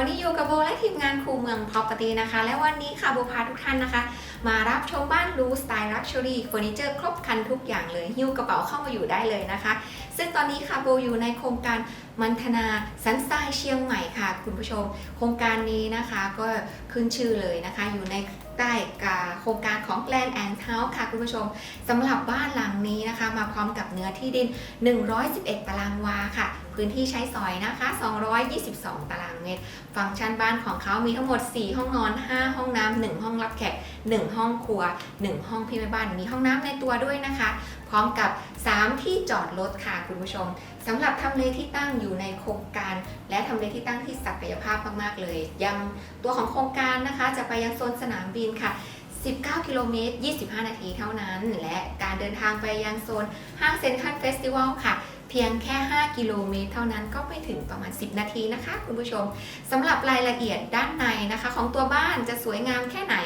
วันนี้อยู่กับโบและทีมงานครูเมือง Property นะคะ และวันนี้ค่ะโบพาทุกท่านนะคะ มารับชมบ้านรูสไตล์ลักชัวรี่เฟอร์นิเจอร์ครบครันทุกอย่างเลยหิ้วกระเป๋าเข้ามาอยู่ได้เลยนะคะ ซึ่งตอนนี้ค่ะโบอยู่ในโครงการมันธนาสันทรายเชียงใหม่ค่ะ คุณผู้ชม โครงการนี้นะคะก็ขึ้นชื่อเลยนะคะ อยู่ในใต้กโครงการของ Land and House ค่ะคุณผู้ชมสำหรับบ้านหลังนี้นะคะ มาพร้อมกับเนื้อที่ดิน 111 ตารางวาค่ะ พื้นที่ใช้สอยนะคะ 222 ตารางเมตร ฟังก์ชันบ้านของเขามีทั้งหมด 4 ห้องนอน 5 ห้องน้ำ1ห้องรับแขก 1 ห้องครัว 1 ห้องพี่แม่บ้าน มีห้องน้ำในตัวด้วยนะคะ พร้อมกับ 3 ที่จอดรถค่ะคุณผู้ชมสำหรับทำเลที่ตั้งอยู่ในโครงการ และทำเลที่ตั้งที่ศักยภาพมากๆเลย ยังตัวของโครงการนะคะ จะไปยังโซนสนามบินค่ะ19 กิโลเมตร 25 นาทีเท่านั้น และการเดินทางไปยังโซนห้างเซ็นทรัลเฟสติวัลค่ะ เพียงแค่ 5 กิโลเมตรเท่านั้นก็ไปถึงประมาณ 10 นาทีนะคะคุณผู้ชมสำหรับรายละเอียดด้านในนะคะ ของตัวบ้านจะสวยงามแค่ไหน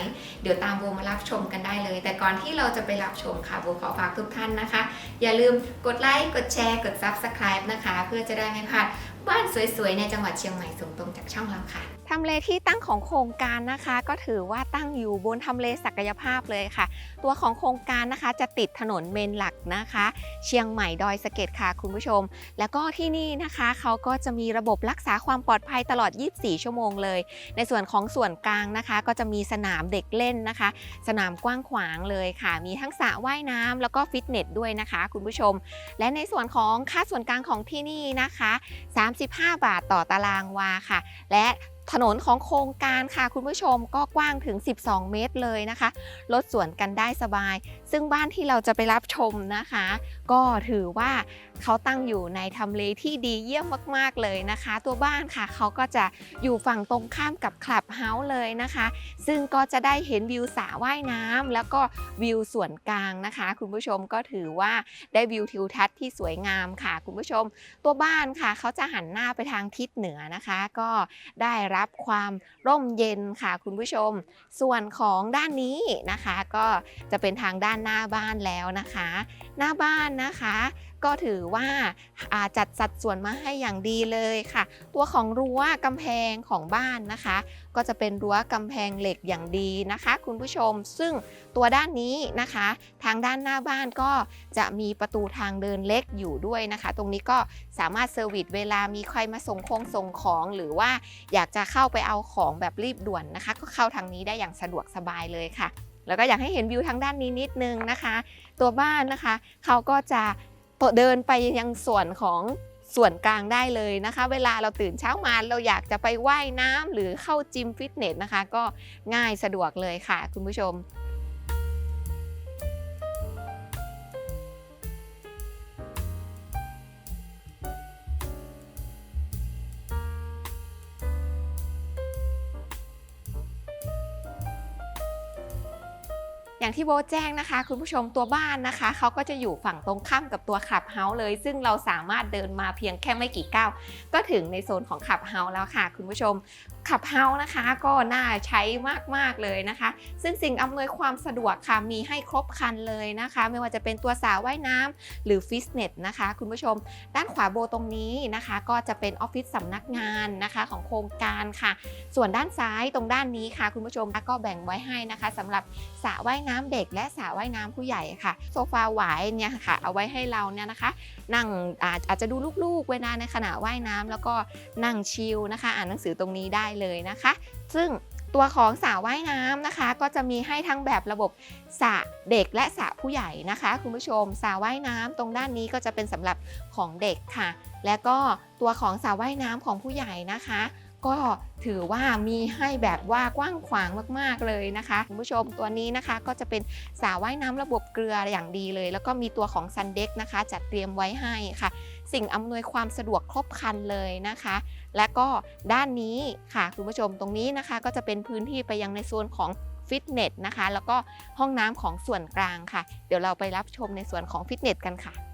เดี๋ยวตามโบมารับชมกันได้เลย แต่ก่อนที่เราจะไปรับชมค่ะโบขอฝากทุกท่านนะคะ อย่าลืมกดไลค์กดแชร์กด Subscribe นะคะ เพื่อจะได้ไม่พลาดบ้านสวยๆในจังหวัดเชียงใหม่ส่งตรงจากช่องเราค่ะ ทำเลที่ตั้งของโครงการนะคะ ก็ถือว่าตั้งอยู่บนทำเลศักยภาพเลยค่ะ ตัวของโครงการนะคะจะติดถนนเมนหลักนะคะ เชียงใหม่ดอยสะเก็ดค่ะคุณผู้ชม แล้วก็ที่นี่นะคะเขาก็จะมีระบบรักษาความปลอดภัยตลอด 24 ชั่วโมงเลย ในส่วนของส่วนกลางนะคะ ก็จะมีสนามเด็กเล่นนะคะ สนามกว้างขวางเลยค่ะ มีทั้งสระว่ายน้ำแล้วก็ฟิตเนสด้วยนะคะ คุณผู้ชม และในส่วนของค่าส่วนกลางของที่นี่นะคะ 35 บาทต่อตารางวาค่ะ และ ถนนของโครงการค่ะคุณผู้ชมก็กว้างถึง 12 เมตรเลยนะคะ รถสวนกันได้สบาย ซึ่งบ้านที่เราจะไปรับชมนะคะ ก็ถือว่าเขาตั้งอยู่ในทำเลที่ดีเยี่ยมมากๆเลยนะคะ ตัวบ้านค่ะเขาก็จะอยู่ฝั่งตรงข้ามกับคลับเฮาส์เลยนะคะ ซึ่งก็จะได้เห็นวิวสระว่ายน้ำแล้วก็วิวส่วนกลางนะคะ คุณผู้ชมก็ถือว่าได้วิวทิวทัศน์ที่สวยงามค่ะ คุณผู้ชม ตัวบ้านค่ะเขาจะหันหน้าไปทางทิศเหนือนะคะ ก็ได้รับความร่มเย็นค่ะคุณผู้ชม ส่วนของด้านนี้นะคะ ก็จะเป็นทางด้านหน้าบ้านแล้วนะคะ หน้าบ้านนะคะ ก็ถือว่าาจัดสัดส่วนมาให้อย่างดีเลยค่ะ ตัวของรั้วกำแพงของบ้านนะคะ ก็จะเป็นรั้วกำแพงเหล็กอย่างดีนะคะ คุณผู้ชมซึ่งตัวด้านนี้นะคะ ทางด้านหน้าบ้านก็จะมีประตูทางเดินเล็กอยู่ด้วยนะคะ ตรงนี้ก็สามารถเซอร์วิสเวลามีใครมาส่งคงส่งของหรือว่าอยากจะเข้าไปเอาของแบบรีบด่วนนะคะ ก็เข้าทางนี้ได้อย่างสะดวกสบายเลยค่ะแล้วก็อยากให้เห็นวิวทางด้านนี้นิดนึงนะคะ ตัวบ้านนะคะ เขาก็จะ เดินไปยังส่วนของส่วนกลางได้เลยนะคะ เวลาเราตื่นเช้ามาเราอยากจะไปว่ายน้ำหรือเข้าจิมฟิตเนสนะคะ ก็ง่ายสะดวกเลยค่ะคุณผู้ชม อย่างที่โบแจ้งนะคะ คุณผู้ชมตัวบ้านนะคะเขาก็จะอยู่ฝั่งตรงข้ามกับตัวขับเฮาส์เลย ซึ่งเราสามารถเดินมาเพียงแค่ไม่กี่ก้าวก็ถึงในโซนของขับเฮาส์แล้วค่ะ คุณผู้ชมขับเฮาส์นะคะก็น่าใช้มาก ๆ เลยนะคะ ซึ่งสิ่งอำนวยความสะดวกค่ะมีให้ครบครันเลยนะคะ ไม่ว่าจะเป็นตัวสระว่ายน้ำหรือฟิตเนสนะคะ คุณผู้ชม ด้านขวาโบตรงนี้นะคะ ก็จะเป็นออฟฟิศสำนักงานนะคะของโครงการค่ะ ส่วนด้านซ้ายตรงด้านนี้ค่ะ คุณผู้ชมก็แบ่งไว้ให้นะคะสำหรับสระว่ายน้ำเด็กและสระว่ายน้ำผู้ใหญ่ค่ะ โซฟาหวายเนี่ยค่ะ เอาไว้ให้เราเนี่ยนะคะนั่งอาอาจจะดูลูกๆ เวลาในขณะว่ายน้ำแล้วก็นั่งชิลนะคะ อ่านหนังสือตรงนี้ได้เลยนะคะ ซึ่งตัวของสระว่ายน้ำนะคะ ก็จะมีให้ทั้งแบบระบบสระเด็กและสระผู้ใหญ่นะคะ คุณผู้ชมสระว่ายน้ำตรงด้านนี้ก็จะเป็นสำหรับของเด็กค่ะ และก็ตัวของสระว่ายน้ำของผู้ใหญ่นะคะ ก็ถือว่ามีให้แบบว่ากว้างขวางมาก ๆ เลยนะคะคุณผู้ชมตัวนี้นะคะก็จะเป็นสระว่ายน้ำระบบเกลืออย่างดีเลย แล้วก็มีตัวของซันเด็กนะคะ จัดเตรียมไว้ให้ค่ะ สิ่งอำนวยความสะดวกครบครันเลยนะคะ และก็ด้านนี้ค่ะคุณผู้ชมตรงนี้นะคะก็จะเป็นพื้นที่ไปยังในโซนของฟิตเนสนะคะ แล้วก็ห้องน้ำของส่วนกลางค่ะ เดี๋ยวเราไปรับชมในส่วนของฟิตเนสกันค่ะ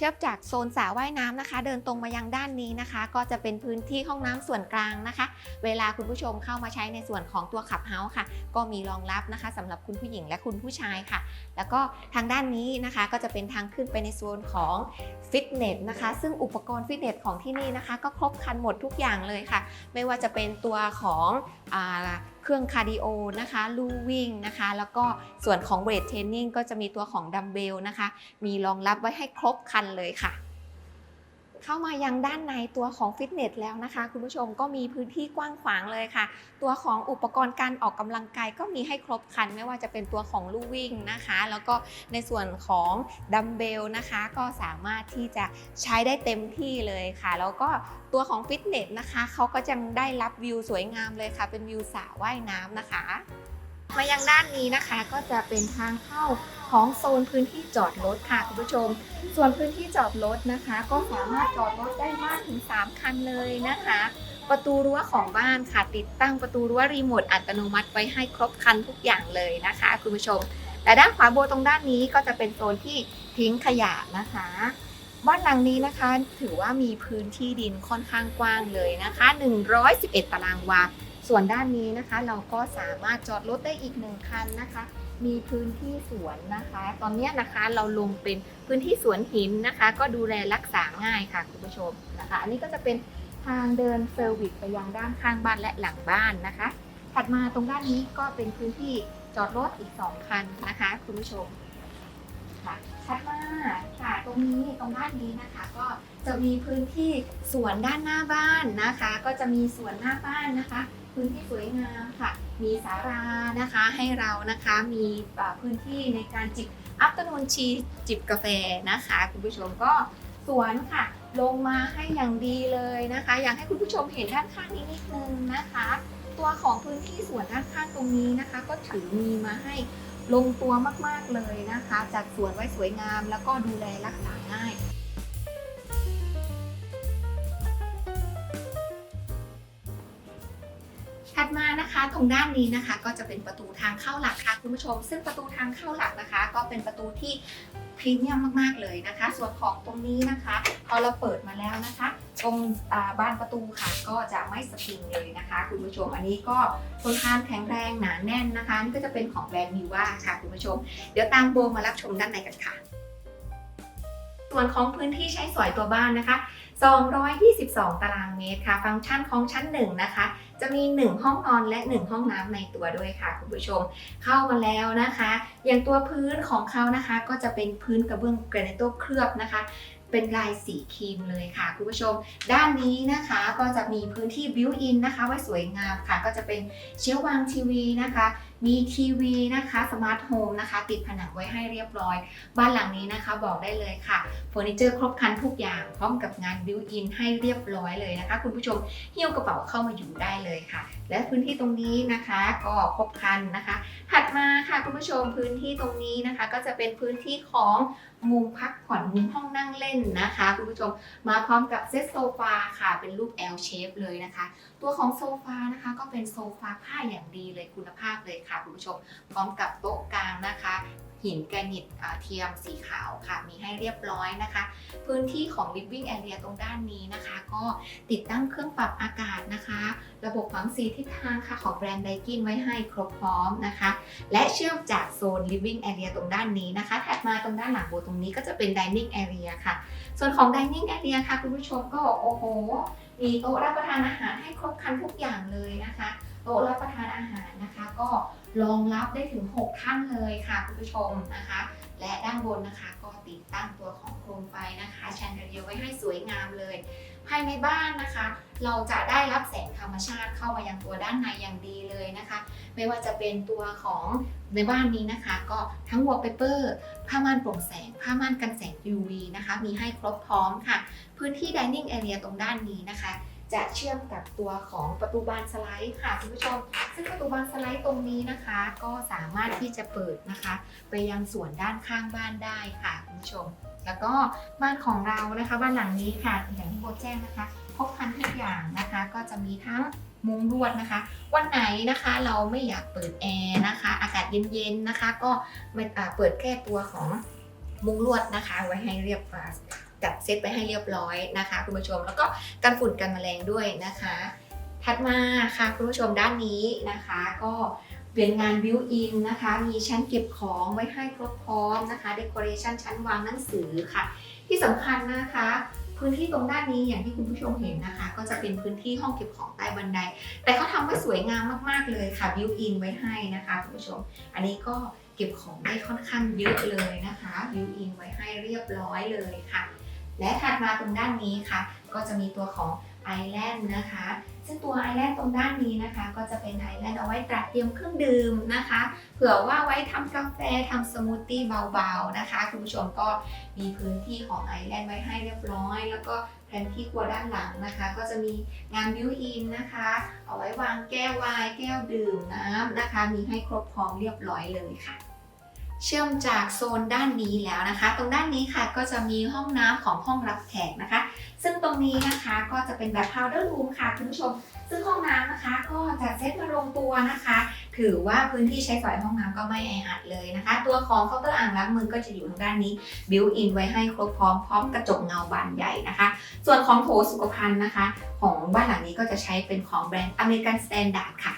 เชื่อมจากโซนสระว่ายน้ำนะคะ เดินตรงมายังด้านนี้นะคะ ก็จะเป็นพื้นที่ห้องน้ำส่วนกลางนะคะ เวลาคุณผู้ชมเข้ามาใช้ในส่วนของตัวขับเฮาส์ค่ะ ก็มีรองรับนะคะสำหรับคุณผู้หญิงและคุณผู้ชายค่ะ แล้วก็ทางด้านนี้นะคะก็จะเป็นทางขึ้นไปในโซนของฟิตเนสนะคะ ซึ่งอุปกรณ์ฟิตเนสของที่นี่นะคะ ก็ครบครันหมดทุกอย่างเลยค่ะ ไม่ว่าจะเป็นตัวของ เครื่องคาร์ดิโอนะคะลู่วิ่งนะคะ แล้วก็ส่วนของเวทเทรนนิ่งก็จะมีตัวของดัมเบลนะคะ มีรองรับไว้ให้ครบคันเลยค่ะ เข้ามายังด้านในตัวของฟิตเนสแล้วนะคะ คุณผู้ชมก็มีพื้นที่กว้างขวางเลยค่ะ ตัวของอุปกรณ์การออกกำลังกายก็มีให้ครบครัน ไม่ว่าจะเป็นตัวของลู่วิ่งนะคะ แล้วก็ในส่วนของดัมเบลนะคะ ก็สามารถที่จะใช้ได้เต็มที่เลยค่ะ แล้วก็ตัวของฟิตเนสนะคะเขาก็ยังได้รับวิวสวยงามเลยค่ะ เป็นวิวสระว่ายน้ำนะคะ มายังด้านนี้นะคะก็จะเป็นทางเข้า ของโซนพื้นที่จอดรถค่ะคุณผู้ชม ส่วนพื้นที่จอดรถนะคะ ก็สามารถจอดรถได้มากถึง 3 คันเลยนะคะ ประตูรั้วของบ้านค่ะติดตั้งประตูรั้วรีโมทอัตโนมัติไว้ให้ครบคันทุกอย่างเลยนะคะ คุณผู้ชม แต่ด้านขวาโบตรงด้านนี้ก็จะเป็นโซนที่ทิ้งขยะนะคะบ้านหลังนี้นะคะ ถือว่ามีพื้นที่ดินค่อนข้างกว้างเลยนะคะ 111 ตารางวา ส่วนด้านนี้นะคะ เราก็สามารถจอดรถได้อีกหนึ่งคันนะคะ มีพื้นที่สวนนะคะ ตอนนี้นะคะเราลงเป็นพื้นที่สวนหินนะคะ ก็ดูแลรักษาง่ายค่ะคุณผู้ชมนะคะ อันนี้ก็จะเป็นทางเดินเซอร์วิสไปยังด้านข้างบ้านและหลังบ้านนะคะ ถัดมาตรงด้านนี้ก็เป็นพื้นที่จอดรถอีก 2 คันนะคะ คุณผู้ชมค่ะถัดมาค่ะตรงนี้ตรงด้านนี้นะคะ ก็จะมีพื้นที่สวนด้านหน้าบ้านนะคะ ก็จะมีสวนหน้าบ้านนะคะ พื้นที่สวยงามค่ะ มีศาลานะคะให้เรานะคะมีพื้นที่ในการจิบอัปตนูนชีจิบกาแฟนะคะ คุณผู้ชมก็สวนค่ะ ลงมาให้อย่างดีเลยนะคะ อยากให้คุณผู้ชมเห็นด้านข้างนี้นิดนึงนะคะ ตัวของพื้นที่สวนด้านข้างตรงนี้นะคะ ก็ถือมีมาให้ลงตัวมากๆเลยนะคะ จัดสวนไว้สวยงามแล้วก็ดูแลรักษาง่าย ถัดมานะคะตรงด้านนี้นะคะก็จะเป็นประตูทางเข้าหลักค่ะคุณผู้ชม ซึ่งประตูทางเข้าหลักนะคะ ก็เป็นประตูที่พรีเมียมมากๆเลยนะคะ ส่วนของตรงนี้นะคะพอเราเปิดมาแล้วนะคะ ตรงบานประตูค่ะก็จะไม่สปริงเลยนะคะ คุณผู้ชมอันนี้ก็ทนทานแข็งแรงหนาแน่นนะคะนี่ก็จะเป็นของแบรนด์มิว่าค่ะคุณผู้ชม เดี๋ยวตามโบมารับชมด้านในกันค่ะ ส่วนของพื้นที่ใช้สอยตัวบ้านนะคะ 222 ตารางเมตรค่ะ ฟังก์ชันของชั้น 1 นะคะ จะมี 1 ห้องนอนและ 1 ห้องน้ำในตัวด้วยค่ะ คุณผู้ชม เข้ามาแล้วนะคะ อย่างตัวพื้นของเขานะคะ ก็จะเป็นพื้นกระเบื้องแกรนิโตเคลือบนะคะเป็นลายสีครีมเลยค่ะคุณผู้ชม ด้านนี้นะคะก็จะมีพื้นที่บิวอินนะคะ ไว้สวยงามค่ะ ก็จะเป็นเชลฟ์วางทีวีนะคะ มีทีวีนะคะสมาร์ทโฮมนะคะ ติดผนังไว้ให้เรียบร้อย บ้านหลังนี้นะคะบอกได้เลยค่ะเฟอร์นิเจอร์ครบครันทุกอย่างพร้อมกับงานบิวอินให้เรียบร้อยเลยนะคะ คุณผู้ชมหิ้วกระเป๋าเข้ามาอยู่ได้เลยค่ะ และพื้นที่ตรงนี้นะคะก็ครบครันนะคะ ถัดมาค่ะคุณผู้ชมพื้นที่ตรงนี้นะคะ ก็จะเป็นพื้นที่ของ มุมพักผ่อนมุมห้องนั่งเล่นนะคะ คุณผู้ชมมาพร้อมกับเซตโซฟาค่ะเป็นรูป L shape เลยนะคะ ตัวของโซฟานะคะก็เป็นโซฟาผ้าอย่างดีเลยคุณภาพเลยค่ะคุณผู้ชม พร้อมกับโต๊ะกลางนะคะ หินแกรนิตอ่าเทียมสีขาวค่ะ มีให้เรียบร้อยนะคะ พื้นที่ของ living area ตรงด้านนี้นะคะ ก็ติดตั้งเครื่องปรับอากาศนะคะ ระบบฝังสีทิศทางค่ะของแบรนด์ไดกินไว้ให้ครบพร้อมนะคะ และเชื่อมจากโซน living area ตรงด้านนี้นะคะ ถัดมาตรงด้านหลังโบตรงนี้ก็จะเป็น dining area ค่ะ ส่วนของ dining area ค่ะ คุณผู้ชมก็โอ้โหมีโต๊ะรับประทานอาหารให้ครบครันทุกอย่างเลยนะคะ ต๊ะรับประทานอาหารนะคะ ก็รองรับได้ถึง 6 ท่านเลยค่ะคุณผู้ชมนะคะ และด้านบนนะคะก็ติดตั้งตัวของโคมไฟนะคะแชนเดลียไว้ให้สวยงามเลย ภายในบ้านนะคะ เราจะได้รับแสงธรรมชาติเข้ามายังตัวด้านในอย่างดีเลยนะคะ ไม่ว่าจะเป็นตัวของในบ้านนี้นะคะ ก็ทั้งวอลเปเปอร์ผ้าม่านโปร่งแสง ผ้าม่านกันแสง UV นะคะ มีให้ครบพร้อมค่ะ พื้นที่ dining area ตรงด้านนี้นะคะ จะเชื่อมกับตัวของประตูบานสไลด์ค่ะคุณผู้ชม ซึ่งประตูบานสไลด์ตรงนี้นะคะ ก็สามารถที่จะเปิดนะคะ ไปยังส่วนด้านข้างบ้านได้ค่ะคุณผู้ชม แล้วก็บ้านของเรานะคะบ้านหลังนี้ค่ะอย่างที่โบแจ้งนะคะครบครันทุกอย่างนะคะ ก็จะมีทั้งมุ้งลวดนะคะ วันไหนนะคะเราไม่อยากเปิดแอร์นะคะ อากาศเย็นๆนะคะ ก็เปิดแค่ตัวของมุ้งลวดนะคะ ไว้ให้เรียบร้อย จัดเซตไปให้เรียบร้อยนะคะ คุณผู้ชมแล้วก็กันฝุ่นกันแมลงด้วยนะคะ ถัดมาค่ะคุณผู้ชมด้านนี้นะคะ ก็เป็นงานบิวอินนะคะ มีชั้นเก็บของไว้ให้ครบพร้อมนะคะเดคอเรชันชั้นวางหนังสือค่ะ ที่สำคัญนะคะพื้นที่ตรงด้านนี้อย่างที่คุณผู้ชมเห็นนะคะ ก็จะเป็นพื้นที่ห้องเก็บของใต้บันได แต่เขาทำไว้สวยงามมากๆเลยค่ะบิวอินไว้ให้นะคะคุณผู้ชม อันนี้ก็เก็บของได้ค่อนข้างเยอะเลยนะคะบิวอินไว้ให้เรียบร้อยเลยค่ะ และถัดมาตรงด้านนี้ค่ะ ก็จะมีตัวของไอแลนด์นะคะ ซึ่งตัวไอแลนด์ตรงด้านนี้นะคะ ก็จะเป็นไอแลนด์เอาไว้ตรัดเตรียมเครื่องดื่มนะคะ เผื่อว่าไว้ทำกาแฟทำสมูทตี้เบาๆนะคะ คุณผู้ชมก็มีพื้นที่ของไอแลนด์ไว้ให้เรียบร้อย แล้วก็แผนที่ครัวด้านหลังนะคะ ก็จะมีงานบิวอินนะคะ เอาไว้วางแก้วไวน์แก้วดื่มน้ำนะคะ มีให้ครบพร้อมเรียบร้อยเลยค่ะ เชื่อมจากโซนด้านนี้แล้วนะคะ ตรงด้านนี้ค่ะก็จะมีห้องน้ำของห้องรับแขกนะคะ ซึ่งตรงนี้นะคะก็จะเป็นแบบ powder room ค่ะคุณผู้ชม ซึ่งห้องน้ำนะคะ ก็จะเซตมาลงตัวนะคะ ถือว่าพื้นที่ใช้สอยห้องน้ำก็ไม่แออัดเลยนะคะ ตัวของเคาน์เตอร์อ่างล้างมือก็จะอยู่ทางด้านนี้บิวอินไว้ให้ครบพร้อมพร้อมกระจกเงาบานใหญ่นะคะ ส่วนของโถสุขภัณฑ์นะคะ ของบ้านหลังนี้ก็จะใช้เป็นของแบรนด์ American Standard ค่ะ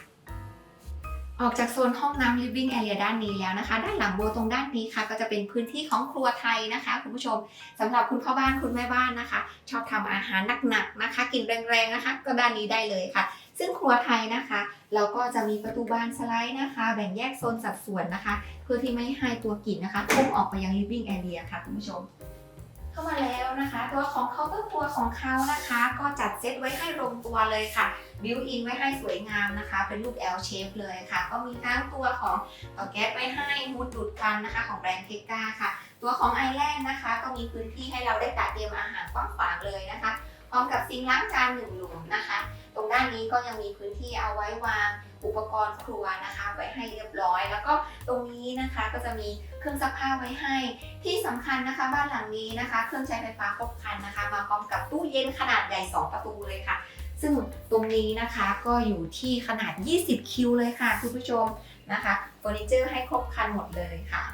ออกจากโซนห้องน้ำ living area ด้านนี้แล้วนะคะ ด้านหลังโบตรงด้านนี้ค่ะ ก็จะเป็นพื้นที่ของครัวไทยนะคะ คุณผู้ชมสำหรับคุณพ่อบ้านคุณแม่บ้านนะคะ ชอบทำอาหารหนักๆนะคะ กินแรงๆนะคะ ก็ด้านนี้ได้เลยค่ะ ซึ่งครัวไทยนะคะเราก็จะมีประตูบานสไลด์นะคะ แบ่งแยกโซนสัดส่วนนะคะ เพื่อที่ไม่ให้ตัวกลิ่นนะคะพุ่งออกไปยัง living area ค่ะคุณผู้ชม เข้ามาแล้วนะคะ ตัวของเคาน์เตอร์ครัวของเขานะคะ ก็จัดเซตไว้ให้ลงตัวเลยค่ะบิวอินไว้ให้สวยงามนะคะ เป็นรูป L shape เลยค่ะ ก็มีทั้งตัวของแก๊สไว้ให้มูดดูดควันนะคะของแบรนด์เทกาค่ะ ตัวของไอแลนด์นะคะ ก็มีพื้นที่ให้เราได้ตัดเตรียมอาหารกว้างขวางเลยนะคะ พร้อมกับซิงล้างจานหนึ่งหลุมนะคะ ตรงด้านนี้ก็ยังมีพื้นที่เอาไว้วางอุปกรณ์ครัวนะคะ ไว้ให้เรียบร้อย แล้วก็ตรงนี้นะคะก็จะมีเครื่องซักผ้าไว้ให้ ที่สำคัญนะคะบ้านหลังนี้นะคะ เครื่องใช้ไฟฟ้าครบครันนะคะ มาพร้อมกับตู้เย็นขนาดใหญ่ 2 ประตูเลยค่ะ ซึ่งตรงนี้นะคะก็อยู่ที่ขนาด 20 คิวเลยค่ะคุณผู้ชมนะคะเฟอร์นิเจอร์ให้ครบครันหมดเลยค่ะ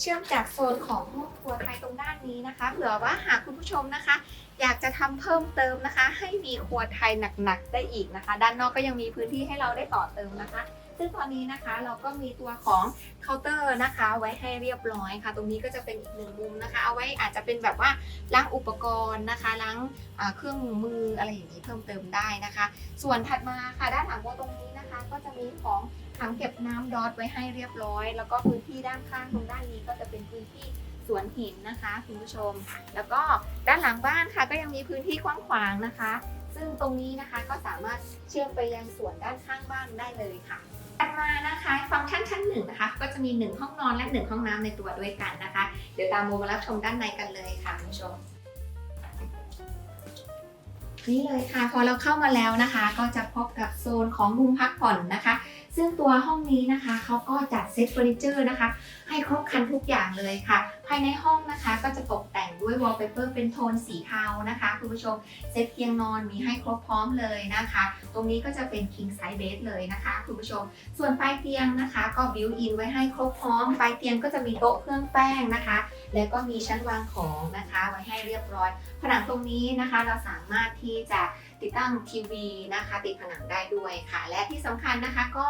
เชื่อมจากโซนของห้องครัวไทยตรงด้านนี้นะคะ เผื่อว่าหากคุณผู้ชมนะคะ อยากจะทำเพิ่มเติมนะคะ ให้มีครัวไทยหนักๆได้อีกนะคะ ด้านนอกก็ยังมีพื้นที่ให้เราได้ต่อเติมนะคะ ซึ่งตอนนี้นะคะเราก็มีตัวของเคาน์เตอร์นะคะ ไว้ให้เรียบร้อยค่ะ ตรงนี้ก็จะเป็นอีกหนึ่งมุมนะคะ เอาไว้อาจจะเป็นแบบว่าล้างอุปกรณ์นะคะล้างเครื่องมืออะไรอย่างนี้เพิ่มเติมได้นะคะ ส่วนถัดมาค่ะด้านหลังโบตรงนี้นะคะ ก็จะมีของ ถังเก็บน้ำดอทไว้ให้เรียบร้อย แล้วก็พื้นที่ด้านข้างตรงด้านนี้ก็จะเป็นพื้นที่สวนหินนะคะคุณผู้ชม แล้วก็ด้านหลังบ้านค่ะก็ยังมีพื้นที่กว้างขวางนะคะ ซึ่งตรงนี้นะคะก็สามารถเชื่อมไปยังสวนด้านข้างบ้านได้เลยค่ะถัดมานะคะฟังก์ชันชั้นหนึ่งนะคะ ก็จะมี 1 ห้องนอนและ 1 ห้องน้ำในตัวด้วยกันนะคะ เดี๋ยวตามโมมารับชมด้านในกันเลยค่ะคุณผู้ชมนี่เลยค่ะพอเราเข้ามาแล้วนะคะ ก็จะพบกับโซนของมุมพักผ่อนนะคะ ซึ่งตัวห้องนี้นะคะเขาก็จัดเซตเฟอร์นิเจอร์นะคะ ให้ครบครันทุกอย่างเลยค่ะ ภายในห้องนะคะก็จะตกแต่งด้วยวอลเปเปอร์เป็นโทนสีเทานะคะคุณผู้ชมเซตเตียงนอนมีให้ครบพร้อมเลยนะคะ ตรงนี้ก็จะเป็น king size bed เลยนะคะคุณผู้ชม ส่วนปลายเตียงนะคะ ก็บิวอินไว้ให้ครบพร้อมปลายเตียงก็จะมีโต๊ะเครื่องแป้งนะคะ แล้วก็มีชั้นวางของนะคะ ไว้ให้เรียบร้อย ผนังตรงนี้นะคะเราสามารถที่จะติดตั้งทีวีนะคะ ติดผนังได้ด้วยค่ะ และที่สำคัญนะคะก็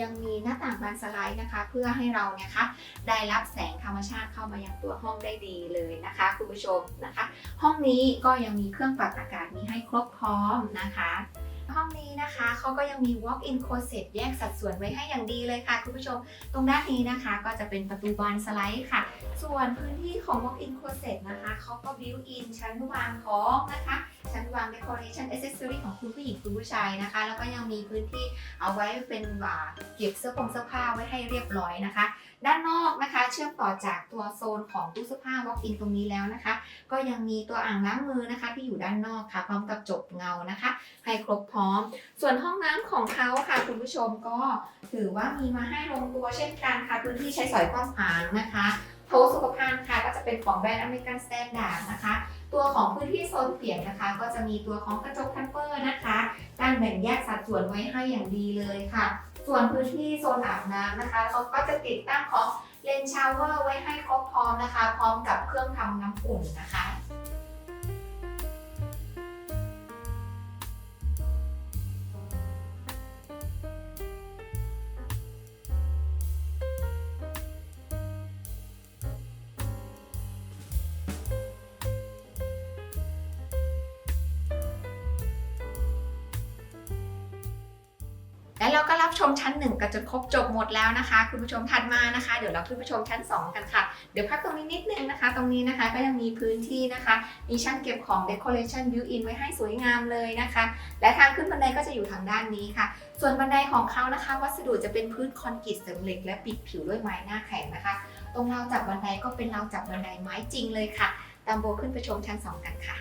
ยังมีหน้าต่างบานสไลด์นะคะ เพื่อให้เราเนี่ยค่ะได้รับแสงธรรมชาติเข้ามายังตัวห้องได้ดีเลยนะคะ คุณผู้ชมนะคะ ห้องนี้ก็ยังมีเครื่องปรับอากาศมีให้ครบพร้อมนะคะ ห้องนี้นะคะเขาก็ยังมี walk-in closet แยกสัดส่วนไว้ให้อย่างดีเลยค่ะคุณผู้ชม ตรงด้านนี้นะคะ ก็จะเป็นประตูบานสไลด์ค่ะ ส่วนพื้นที่ของ walk-in closet นะคะเขาก็ built in ชั้นวางของนะคะชั้นวาง decoration accessory ของคุณผู้หญิงคุณผู้ชายนะคะ แล้วก็ยังมีพื้นที่เอาไว้เป็นว่าเก็บเสื้อผงเสื้อผ้าไว้ให้เรียบร้อยนะคะ ด้านนอกนะคะ เชื่อมต่อจากตัวโซนของตู้เสื้อผ้า walk-in ตรงนี้แล้วนะคะ ก็ยังมีตัวอ่างล้างมือนะคะ ที่อยู่ด้านนอกค่ะพร้อมกับจบเงานะคะ ให้ครบพร้อม ส่วนห้องน้ำของเขาค่ะ คุณผู้ชมก็ถือว่ามีมาให้ลงตัวเช่นกันค่ะพื้นที่ใช้สอยกว้างขวางนะคะโถสุขภัณฑ์ค่ะก็จะเป็นของแบรนด์อเมริกันสแตนดาร์ดนะคะ ตัวของพื้นที่โซนเปียกนะคะ ก็จะมีตัวของกระจกแทมเปอร์นะคะ การแบ่งแยกสัดส่วนไว้ให้อย่างดีเลยค่ะ ส่วนพื้นที่โซนอาบน้ำนะคะเขาก็จะติดตั้งของเลนชาวเวอร์ไว้ให้ครบพร้อมนะคะ พร้อมกับเครื่องทำน้ำอุ่นนะคะ และเราก็รับชมชั้นหนึ่งกันจนครบจบหมดแล้วนะคะ คุณผู้ชมถัดมานะคะ เดี๋ยวเราขึ้นไปชมชั้น 2 กันค่ะ เดี๋ยวพักตรงนี้นิดนึงนะคะ ตรงนี้นะคะก็ยังมีพื้นที่นะคะ มีชั้นเก็บของ decoration built in ไว้ให้สวยงามเลยนะคะ และทางขึ้นบันไดก็จะอยู่ทางด้านนี้ค่ะ ส่วนบันไดของเขานะคะ วัสดุจะเป็นพื้นคอนกรีตเสริมเหล็ก และปิดผิวด้วยไม้หน้าแข็งนะคะ ตรงราวจับบันไดก็เป็นราวจับบันไดไม้จริงเลยค่ะตามโบขึ้นไปชมชั้น 2 กันค่ะ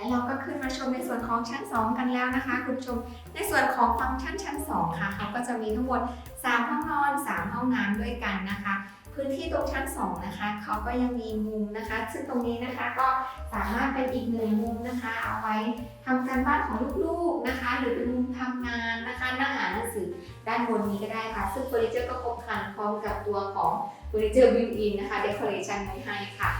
และเราก็ขึ้นมาชมในส่วนของชั้น 2 กันแล้วนะคะ คุณผู้ชม ในส่วนของฟังก์ชันชั้น 2 ค่ะเขาก็จะมีทั้งหมด 3 ห้องนอน 3 ห้องน้ำด้วยกันนะคะ พื้นที่ตรงชั้น 2 นะคะเขาก็ยังมีมุมนะคะ ซึ่งตรงนี้นะคะก็สามารถเป็นอีกหนึ่งมุมนะคะ เอาไว้ทำการบ้านของลูกๆนะคะ หรือเป็นมุมทำงานนะคะนั่งอ่านหนังสือด้านบนนี้ก็ได้ค่ะ ซึ่งเฟอร์นิเจอร์ก็ครบครันพร้อมกับตัวของเฟอร์นิเจอร์บิวอินนะคะเดคอเรชันไว้ให้ค่ะ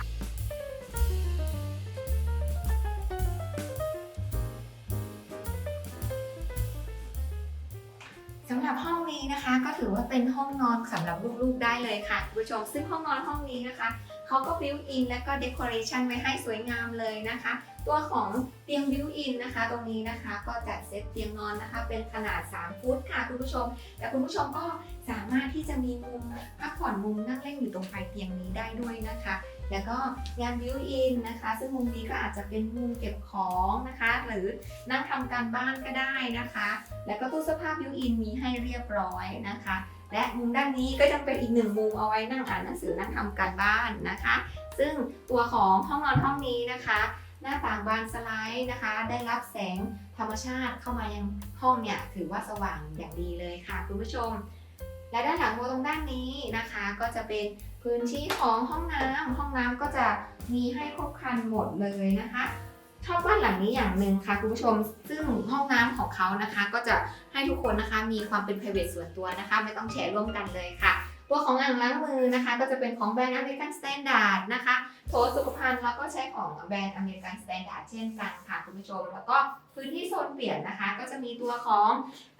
สำหรับห้องนี้นะคะก็ถือว่าเป็นห้องนอนสำหรับลูกๆได้เลยค่ะคุณผู้ชมซึ่งห้องนอนห้องนี้นะคะเขาก็บิวอินและก็เด o r a t i o n ไว้ให้สวยงามเลยนะคะ ตัวของเตียงบิวอินนะคะ ตรงนี้นะคะก็จัดเซตเตียงนอนนะคะ เป็นขนาด 3 ฟุตค่ะคุณผู้ชม แต่คุณผู้ชมก็สามารถที่จะมีมุมพักผ่อนมุมนั่งเล่นอยู่ตรงปลายเตียงนี้ได้ด้วยนะคะ แล้วก็งานบิวอินนะคะ ซึ่งมุมนี้ก็อาจจะเป็นมุมเก็บของนะคะ หรือนั่งทำการบ้านก็ได้นะคะ แล้วก็ตู้เสื้อผ้าบิวอินมีให้เรียบร้อยนะคะ และมุมด้านนี้ก็ยังเป็นอีกหนึ่งมุมเอาไว้นั่งอ่านหนังสือนั่งทำการบ้านนะคะ ซึ่งตัวของห้องนอนห้องนี้นะคะหน้าต่างบานสไลด์นะคะ ได้รับแสงธรรมชาติเข้ามายังห้องเนี่ยถือว่าสว่างอย่างดีเลยค่ะคุณผู้ชม และด้านหลังโบตรงด้านนี้นะคะ ก็จะเป็น พื้นที่ของห้องน้ำห้องน้ำก็จะมีให้ครบครันหมดเลยนะคะ ชอบบ้านหลังนี้อย่างหนึ่งค่ะคุณผู้ชม ซึ่งห้องน้ำของเขานะคะ ก็จะให้ทุกคนนะคะมีความเป็น private ส่วนตัวนะคะ ไม่ต้องแชร์ร่วมกันเลยค่ะตัวของอ่างล้างมือนะคะ ก็จะเป็นของแบรนด์ American Standard นะคะโถสุขภัณฑ์แล้วก็ใช้ของแบรนด์ American Standard เช่นกันค่ะคุณผู้ชม แล้วก็พื้นที่โซนเปียกนะคะ ก็จะมีตัวของ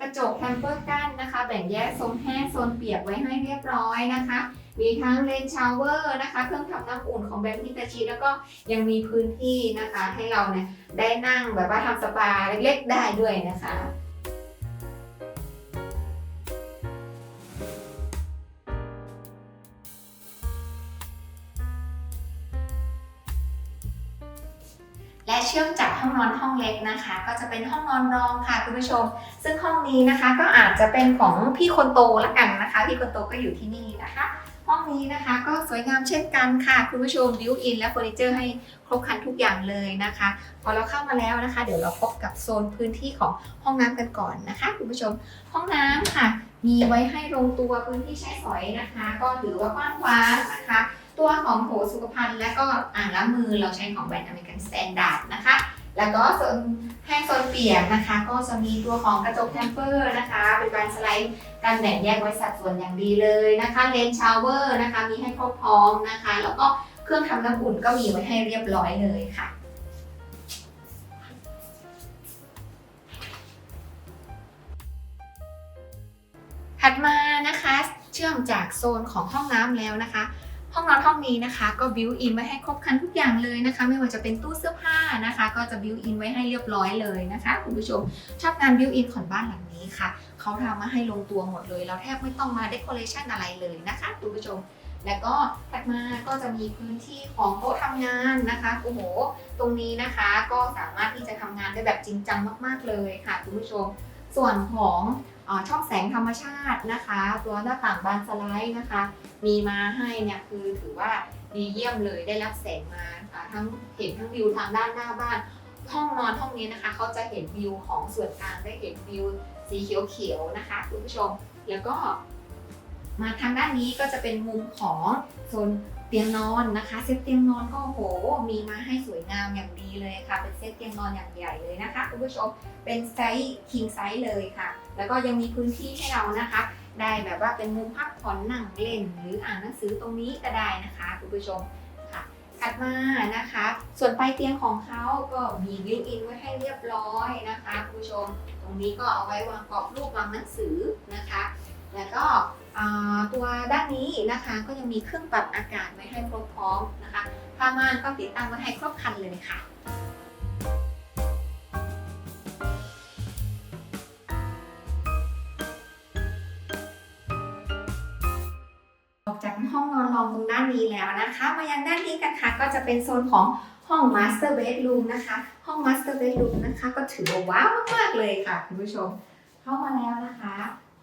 กระจกแทมเปอร์กั้นนะคะ แบ่งแยกโซนแห้งโซนเปียกไว้ให้เรียบร้อยนะคะ มีทั้งเลนชาวเวอร์นะคะเครื่องทำน้ำอุ่นของแบรนด์ฮิตาชิแล้วก็ยังมีพื้นที่นะคะให้เราเนี่ยได้นั่งแบบว่าทำสปาเล็กๆได้ด้วยนะคะและเชื่อมจากห้องนอนห้องเล็กนะคะ ก็จะเป็นห้องนอนรองค่ะคุณผู้ชม ซึ่งห้องนี้นะคะก็อาจจะเป็นของพี่คนโตละกันนะคะ พี่คนโตก็อยู่ที่นี่นะคะ ห้องนี้นะคะก็สวยงามเช่นกันค่ะ คุณผู้ชมบิวอินและเฟอร์นิเจอร์ให้ครบครันทุกอย่างเลยนะคะ พอเราเข้ามาแล้วนะคะ เดี๋ยวเราพบกับโซนพื้นที่ของห้องน้ำกันก่อนนะคะ คุณผู้ชมห้องน้ำค่ะ มีไว้ให้ลงตัวพื้นที่ใช้สอยนะคะ ก็ถือว่ากว้างขวางนะคะ ตัวของโถสุขภัณฑ์และก็อ่างล้างมือเราใช้ของแบรนด์ American Standard นะคะแล้วก็โซนแห้งโซนเปียกนะคะ ก็จะมีตัวของกระจกแทมเปอร์นะคะ เป็นการสไลด์ การแบ่งแยกไว้สัดส่วนอย่างดีเลยนะคะเลนชาวเวอร์นะคะมีให้ครบพร้อมนะคะ แล้วก็เครื่องทำน้ำอุ่นก็มีไว้ให้เรียบร้อยเลยค่ะถัดมานะคะเชื่อมจากโซนของห้องน้ำแล้วนะคะ ห้องนอนห้องนี้นะคะก็บิวอินไว้ให้ครบครันทุกอย่างเลยนะคะ ไม่ว่าจะเป็นตู้เสื้อผ้านะคะ ก็จะบิวอินไว้ให้เรียบร้อยเลยนะคะ คุณผู้ชมชอบงานบิวอินของบ้านหลังนี้ค่ะ เขาทำมาให้ลงตัวหมดเลย เราแทบไม่ต้องมาเดคอเรชันอะไรเลยนะคะคุณผู้ชม แล้วก็ถัดมาก็จะมีพื้นที่ของโต๊ะทำงานนะคะโอ้โห ตรงนี้นะคะก็สามารถที่จะทำงานได้แบบจริงจังมาก ๆเลยค่ะคุณผู้ชม ส่วนของอช่องแสงธรรมชาตินะคะ ตัวหน้าต่างบานสไลด์นะคะ มีมาให้เนี่ยคือถือว่าดีเยี่ยมเลยได้รับแสงมาอ่าทั้งเห็นทั้งวิวทางด้านหน้าบ้าน ห้องนอนห้องนี้นะคะเขาจะเห็นวิวของส่วนกลางได้เห็นวิว สีเขียวๆนะคะคุณผู้ชม แล้วก็มาทางด้านนี้ก็จะเป็นมุมของโซนเตียงนอนนะคะ เซตเตียงนอนก็โหมีมาให้สวยงามอย่างดีเลยค่ะ เป็นเซตเตียงนอนอย่างใหญ่เลยนะคะคุณผู้ชมเป็นไซส์ king size เลยค่ะ แล้วก็ยังมีพื้นที่ให้เรานะคะ ได้แบบว่าเป็นมุมพักผ่อนนั่งเล่น หรืออ่านหนังสือตรงนี้ก็ได้นะคะคุณผู้ชม ถัดมานะคะ ส่วนปลายเตียงของเขาก็มีบิวอินไว้ให้เรียบร้อยนะคะคุณผู้ชม ตรงนี้ก็เอาไว้วางกรอบรูปวางหนังสือนะคะ แล้วก็ตัวด้านนี้นะคะก็ยังมีเครื่องปรับอากาศไว้ให้ครบพร้อมนะคะผ้าม่านก็ติดตั้งไว้ให้ครบครันเลยค่ะ ด้านนี้แล้วนะคะ มายังด้านนี้กันค่ะ ก็จะเป็นโซนของห้อง Master Bedroom นะคะ ห้อง Master Bedroom นะคะ ก็ถือว่าว้าวมากๆเลยค่ะคุณผู้ชม เข้ามาแล้วนะคะ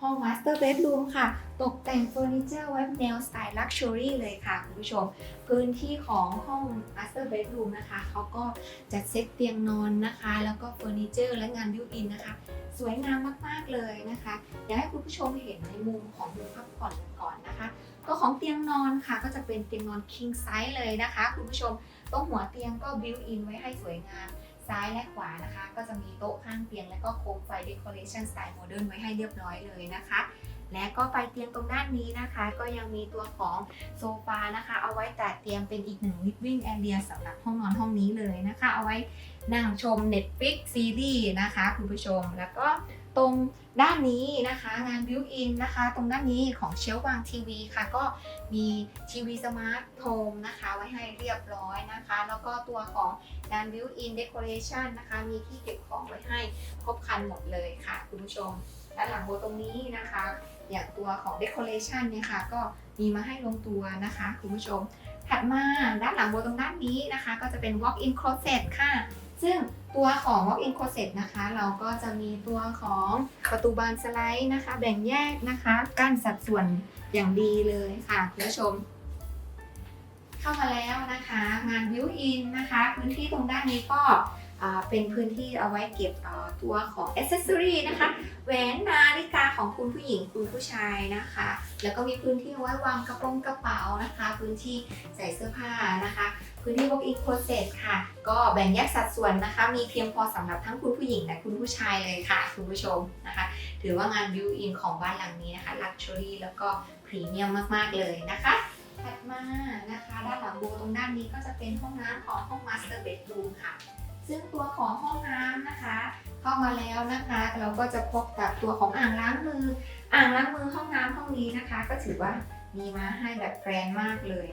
ห้อง Master Bedroom ค่ะ ตกแต่งเฟอร์นิเจอร์ไว้แนวสไตล์ Luxury เลยค่ะคุณผู้ชม พื้นที่ของห้อง Master Bedroom นะคะ เขาก็จัดเซตเตียงนอนนะคะ แล้วก็เฟอร์นิเจอร์และงานบิวอินนะคะ สวยงามมากๆเลยนะคะ อยากให้คุณผู้ชมเห็นในมุมของมุมพักผ่อนก่อนนะคะ ตัวของเตียงนอนค่ะ ก็จะเป็นเตียงนอน king size เลยนะคะคุณผู้ชมโตรงหัวเตียงก็ built in ไว้ให้สวยงาม ซ้ายและขวานะคะ ก็จะมีโต๊ะข้างเตียง และก็โคมไฟ decoration สไตล์โมเดิร์นไว้ให้เรียบร้อยเลยนะคะและก็ไปเตียงตรงด้านนี้นะคะ ก็ยังมีตัวของโซฟานะคะ เอาไว้จัดเตรียมเป็นอีกหนึ่ง living area สำหรับห้องนอนห้องนี้เลยนะคะ เอาไว้นั่งชม Netflix ซีรีส์นะคะ คุณผู้ชมแล้วก็ ตรงด้านนี้นะคะงาน built in นะคะ ตรงด้านนี้ของเชลวางทีวีค่ะ ก็มีทีวีสมาร์ทโฮมนะคะ ไว้ให้เรียบร้อยนะคะ แล้วก็ตัวของงาน built in decoration นะคะ มีที่เก็บของไว้ให้ครบครันหมดเลยค่ะ คุณผู้ชมด้านหลังโบตรงนี้นะคะ อย่างตัวของ decoration เนี่ยค่ะ ก็มีมาให้ลงตัวนะคะ คุณผู้ชม ถัดมาด้านหลังโบตรงด้านนี้นะคะ ก็จะเป็น walk in closet ค่ะ ซึ่งตัวของ walk in closet นะคะ เราก็จะมีตัวของประตูบานสไลด์นะคะ แบ่งแยกนะคะ กั้นสัดส่วนอย่างดีเลยค่ะคุณผู้ชม เข้ามาแล้วนะคะ งาน built in นะคะ พื้นที่ตรงด้านนี้ก็เป็นพื้นที่เอาไว้เก็บตัวของ accessory นะคะแหวนนาฬิกาของคุณผู้หญิงคุณผู้ชายนะคะ แล้วก็มีพื้นที่เอาไว้วางกระโปรงกระเป๋านะคะ พื้นที่ใส่เสื้อผ้านะคะพื้นที่ walk in closet ค่ะ ก็แบ่งแยกสัดส่วนนะคะ มีเพียงพอสำหรับทั้งคุณผู้หญิงและคุณผู้ชายเลยค่ะ คุณผู้ชมนะคะ ถือว่างาน built in ของบ้านหลังนี้นะคะ luxury แล้วก็พรีเมียมมากๆเลยนะคะถัดมานะคะด้านหลังโบตรงด้านนี้ก็จะเป็นห้องน้ำของห้อง master bedroom ค่ะ ซึ่งตัวของห้องน้ำนะคะ เข้ามาแล้วนะคะ เราก็จะพบกับตัวของอ่างล้างมือ อ่างล้างมือห้องน้ำห้องนี้นะคะ ก็ถือว่ามีมาให้แบบแกรนมากเลย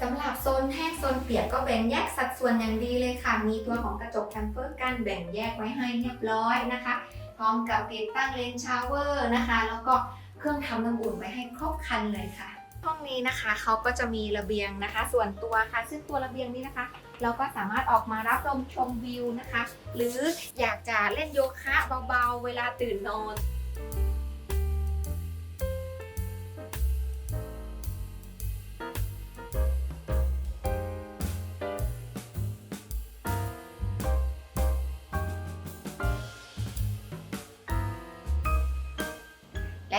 สำหรับโซนแห้งโซนเปียกก็แบ่งแยกสัดส่วนอย่างดีเลยค่ะ มีตัวของกระจกแทมเปอร์กันแบ่งแยกไว้ให้เรียบร้อยนะคะ พร้อมกับติดตั้งเลนชาวเวอร์นะคะ แล้วก็เครื่องทำน้ำอุ่นไว้ให้ครบครันเลยค่ะ ห้องนี้นะคะเขาก็จะมีระเบียงนะคะ ส่วนตัวค่ะ ซึ่งตัวระเบียงนี้นะคะ เราก็สามารถออกมารับลมชมวิวนะคะ หรืออยากจะเล่นโยคะเบาๆ เวลาตื่นนอน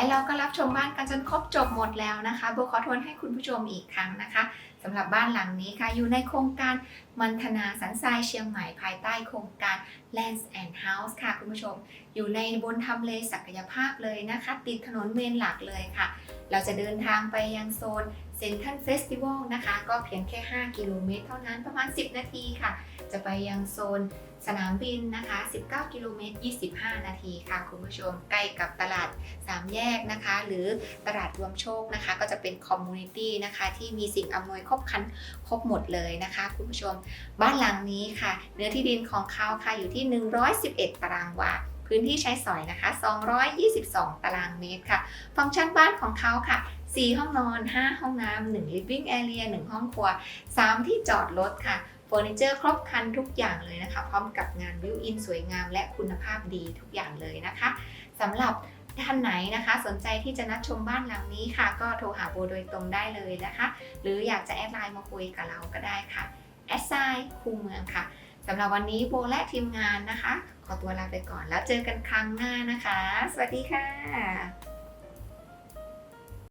เราก็รับชมบ้านกันจนครบจบหมดแล้วนะคะโบขอทวนให้คุณผู้ชมอีกครั้งนะคะสำหรับบ้านหลังนี้ค่ะ อยู่ในโครงการมันธนาสันทรายเชียงใหม่ภายใต้โครงการ Lands and House ค่ะคุณผู้ชม อยู่ในบนทำเลศักยภาพเลยนะคะ ติดถนนเมนหลักเลยค่ะ เราจะเดินทางไปยังโซนเซนทันเฟสติวัลนะคะ ก็เพียงแค่ 5 กิโลเมตรเท่านั้นประมาณ 10 นาทีค่ะ จะไปยังโซน สนามบินนะคะ 19 กิโลเมตร 25 นาทีค่ะ คุณผู้ชม ใกล้กับตลาด 3 แยกนะคะ หรือตลาดรวมโชคนะคะ ก็จะเป็นคอมมูนิตี้นะคะ ที่มีสิ่งอำนวยครบคันครบหมดเลยนะคะ คุณผู้ชม บ้านหลังนี้ค่ะ เนื้อที่ดินของเขาค่ะ อยู่ที่ 111 ตารางวาพื้นที่ใช้สอยนะคะ 222 ตารางเมตรค่ะ ฟังก์ชันบ้านของเขาค่ะ 4 ห้องนอน 5 ห้องน้ำ1 living area 1 ห้องครัว 3 ที่จอดรถค่ะ เฟอร์นิเจอร์ครบครันทุกอย่างเลยนะคะ พร้อมกับงานวิวอินสวยงามและคุณภาพดีทุกอย่างเลยนะคะสำหรับท่านไหนนะคะ สนใจที่จะนัดชมบ้านหลังนี้ค่ะ ก็โทรหาโบโดยตรงได้เลยนะคะ หรืออยากจะแอดไลน์มาคุยกับเราก็ได้ค่ะแอดไซน์คูเมืองค่ะสำหรับวันนี้โบและทีมงานนะคะ ขอตัวลาไปก่อนแล้วเจอกันครั้งหน้านะคะ สวัสดีค่ะ